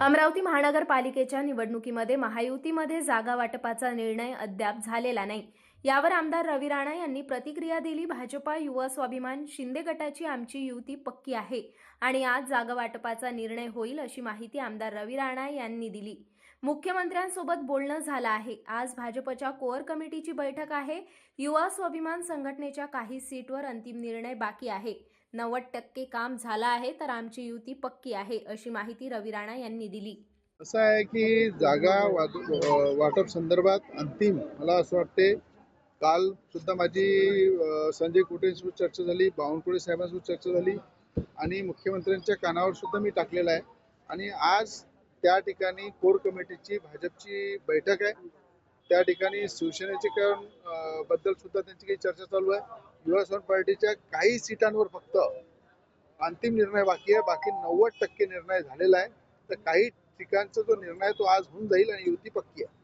अमरावती महानगरपालिकेच्या निवडणुकीमध्ये महायुतीमध्ये जागा वाटपाचा निर्णय अद्याप झालेला नाही. यावर आमदार रवी राणा यांनी प्रतिक्रिया दिली. भाजपा युवा स्वाभिमान शिंदे गटाची आमची युती पक्की आहे आणि आज जागा वाटपाचा निर्णय होईल अशी माहिती आमदार रवी राणा यांनी दिली. मुख्यमंत्र्यांसोबत बोलणं झालं आहे. आज भाजपच्या कोअर कमिटीची बैठक आहे. युवा स्वाभिमान संघटनेच्या काही सीटवर अंतिम निर्णय बाकी आहे. नव्वद टक्के काम झालं आहे तर आमची युती पक्की आहे अशी माहिती रवी राणा यांनी दिली. असं आहे की जागा वाटप संदर्भात अंतिम. मला असं वाटते काल सुद्धा माझी संजय कुटेंसोबत चर्चा झाली बावनकुळे साहेबांसोबत चर्चा झाली आणि मुख्यमंत्र्यांच्या कानावर सुद्धा मी टाकलेला आहे. आणि आज त्या ठिकाणी कोर कमिटीची भाजपची बैठक आहे. त्या ठिकाणी शिवसेनेचे कारण बद्दल सुद्धा त्यांची काही चर्चा चालू आहे. युवा स्वाभिमान पार्टीच्या काही सीटांवर फक्त अंतिम निर्णय बाकी आहे. बाकी नव्वद टक्के निर्णय झालेला आहे. तर काही ठिकाणचा जो निर्णय तो आज होऊन जाईल आणि युती पक्की आहे.